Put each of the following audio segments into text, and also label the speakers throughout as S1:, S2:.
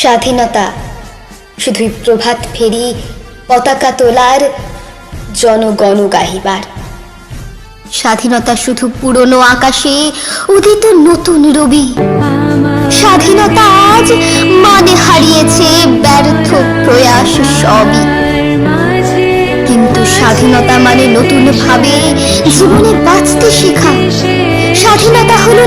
S1: স্বাধীনতা। শুধুই প্রভাত ফেরি, পতাকা তোলার জনগণ গাহিবার। স্বাধীনতা শুধু পুরনো আকাশে, উদিত নতুন রবি। স্বাধীনতা আজ মানে হারিয়েছে ব্যর্থ প্রয়াস সবই। কিন্তু স্বাধীনতা মানে নতুন ভাবে জীবনে বাঁচতে শেখা। স্বাধীনতা হলো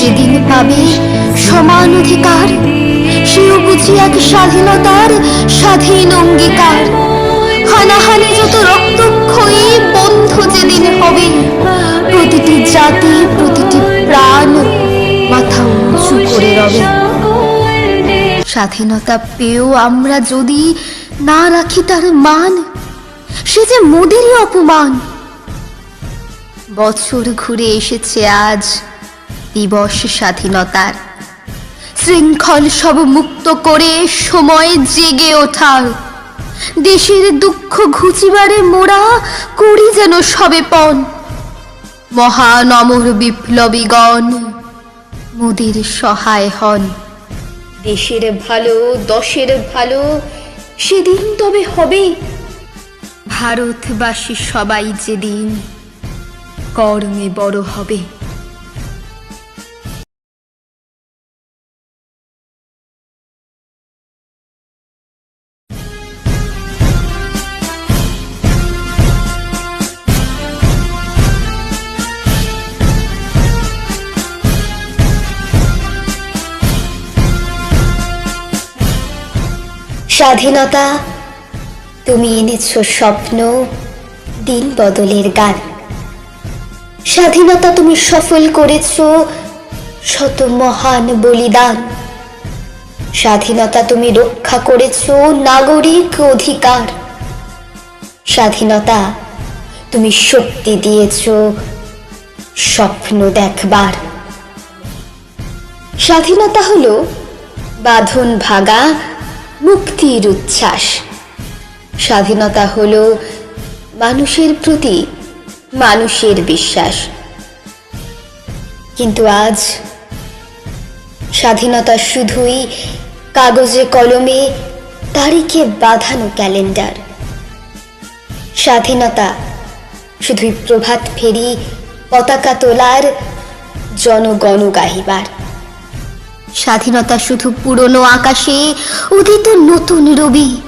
S1: যেদিন পাবে সমান অধিকার, সেও বুঝি এক স্বাধীনতার স্বাধীন অঙ্গীকার। হানাহানি যত রক্তক্ষয়ী বন্ধ যেদিন হবে, প্রতিটি জাতি, প্রতিটি প্রাণ মাথা উঁচু করে রবে। স্বাধীনতা পেয়েও আমরা যদি না রাখি তার মান, সে যে মোদেরই অপমান। বছর ঘুরে এসেছে আজ দিবস স্বাধীনতার। শৃঙ্খল সব মুক্ত করে সময় জেগে ওঠার। দেশের দুঃখ ঘুচিবারে মোরা করি যেন সবে পণ। মহান অমর বিপ্লবীগণ, মোদের সহায় হন। দেশের ভালো, দশের ভালো, সেদিন তবে হবে। ভারতবাসী সবাই যেদিন কর্মে বড় হবে। স্বাধীনতা, তুমি এনেছ স্বপ্ন, দিন বদলের গান। স্বাধীনতা তুমি সফল করেছ, শত মহান বলিদান। স্বাধীনতা তুমি রক্ষা করেছ, নাগরিক অধিকার। স্বাধীনতা তুমি শক্তি দিয়েছ, স্বপ্ন দেখবার। স্বাধীনতা হলো বাঁধন ভাগা মুক্তির উচ্ছ্বাস। স্বাধীনতা হলো মানুষের প্রতি মানুষের বিশ্বাস। কিন্তু আজ স্বাধীনতা শুধুই কাগজে কলমে তারিখে বাঁধানো ক্যালেন্ডার। স্বাধীনতা শুধুই প্রভাত ফেরি, পতাকা তোলার জনগণ গাহিবার। স্বাধীনতা শুধু পুরনো আকাশে উদিত নতুন রবি।